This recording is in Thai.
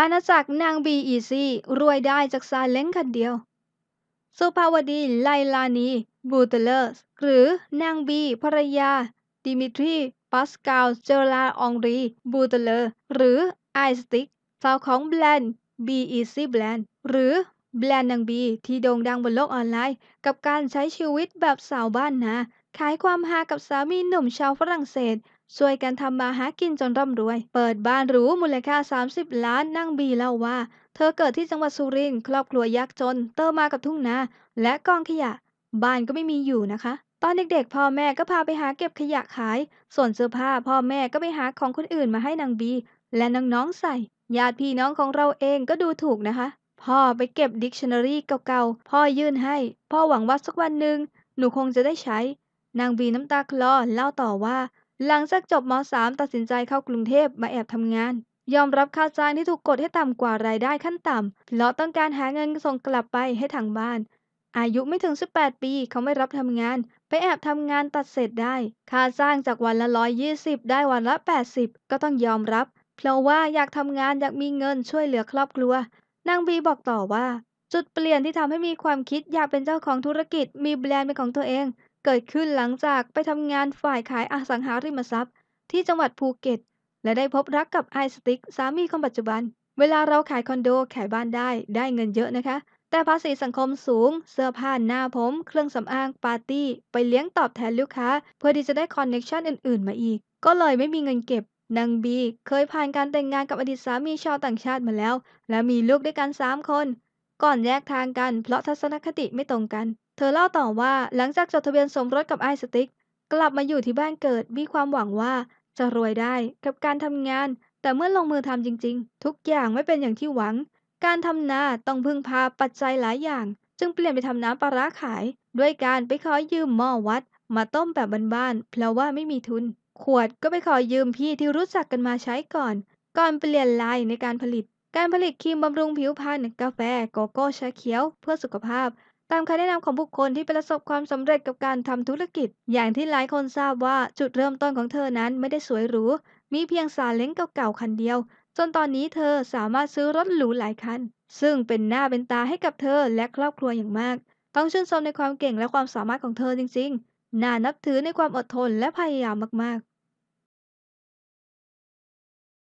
อาณาจักรนางบีอีซี่รวยได้จากซาเล้งคันเดียว สุภาวดีไลลานีบูเตเลอร์หรือนางบีภรรยา ดิมิทรีปัสกาลเจอราองรีบูเตเลอร์หรือไอสติกสาวของแบรนด์บีอีซี่แบรนด์หรือแบรนด์นางบีที่โด่งดังบนโลกออนไลน์ กับการใช้ชีวิตแบบสาวบ้านนา ขายความฮากับสามีหนุ่มชาวฝรั่งเศส ช่วยกันทำมาหากินจนร่ำรวย เปิดบ้านหรูมูลค่า 30 ล้านนางบีเล่าว่า เธอเกิดที่จังหวัดสุรินทร์ครอบครัวยากจน เติบมากับทุ่งนาและกองขยะ บ้านก็ไม่มีอยู่นะคะ ตอนเด็กๆ พ่อแม่ก็พาไปหาเก็บขยะขาย ส่วนเสื้อผ้าพ่อแม่ก็ไปหาของคนอื่นมาให้นางบี และน้องๆใส่ญาติพี่น้องของเราเองก็ดูถูกนะคะ พ่อไปเก็บดิกชันนารีเก่าๆ พ่อยื่นให้ พ่อหวังว่าสักวันหนึ่งหนูคงจะได้ใช้ นางบีน้ำตาคลอเล่าต่อว่า หลังจากจบม .3 ตัดสินใจเข้ากรุงเทพมาแอบทำงาน ยอมรับค่าจ้างที่ถูกกดให้ต่ำกว่ารายได้ขั้นต่ำเพราะต้องการหาเงินส่งกลับไปให้ทางบ้าน อายุไม่ถึง 18 ปีเขาไม่รับทำงาน ไปแอบทำงานตัดเศษได้ ค่าจ้างจากวันละ 120 ได้วันละ 80 ก็ต้องยอมรับ เพราะว่าอยากทำงานอยากมีเงินช่วยเหลือครอบครัวนางบีบอกต่อว่า จุดเปลี่ยนที่ทำให้มีความคิดอยากเป็นเจ้าของธุรกิจมีแบรนด์เป็นของตัวเอง เกิดขึ้นหลังจากไปทำงานฝ่ายขายอสังหาริมทรัพย์ ที่จังหวัดภูเก็ต และได้พบรักกับไอสติกสามีคนปัจจุบัน เวลาเราขายคอนโดขายบ้านได้ได้เงินเยอะนะคะ แต่ภาษีสังคมสูง เสื้อผ้าหน้าผม เครื่องสำอางปาร์ตี้ ไปเลี้ยงตอบแทนลูกค้า เพื่อที่จะได้คอนเน็ชันอื่น ๆ มาอีก ก็เลยไม่มีเงินเก็บนางบีเคยผ่านการแต่งงานกับอดีตสามีชาวต่างชาติมาแล้ว และมีลูกด้วยกัน 3 คน ก่อนแยกทางกันเพราะทัศนคติไม่ตรงกัน เธอเล่าต่อว่าหลังจากจดทะเบียนสมรสกับไอสติกกลับมาอยู่ที่บ้านเกิดมีความหวังว่าจะรวยได้กับการทำงาน แต่เมื่อลงมือทำจริง ๆ ทุกอย่างไม่เป็นอย่างที่หวัง การทำนาต้องพึ่งพาปัจจัยหลายอย่าง จึงเปลี่ยนไปทำน้ำปลาร้าขาย ด้วยการไปขอยืมหม้อวัด มาต้มแบบบ้านๆเพราะว่าไม่มีทุน ขวดก็ไปขอยืมพี่ที่รู้จักกันมาใช้ก่อน ก่อนเปลี่ยนลายในการผลิต การผลิตครีมบำรุงผิวพรรณกาแฟโกโก้ชาเขียว เพื่อสุขภาพ ตามคำแนะนำของบุคคลที่ประสบความสำเร็จกับการทำธุรกิจ อย่างที่หลายคนทราบว่าจุดเริ่มต้นของเธอนั้นไม่ได้สวยหรู มีเพียงซาเล้งเก่าๆคันเดียว จนตอนนี้เธอสามารถซื้อรถหรูหลายคัน ซึ่งเป็นหน้าเป็นตาให้กับเธอและครอบครัวอย่างมาก ต้องชื่นชมในความเก่งและความสามารถของเธอจริงๆ น่านับถือในความอดทนและพยายามมากๆ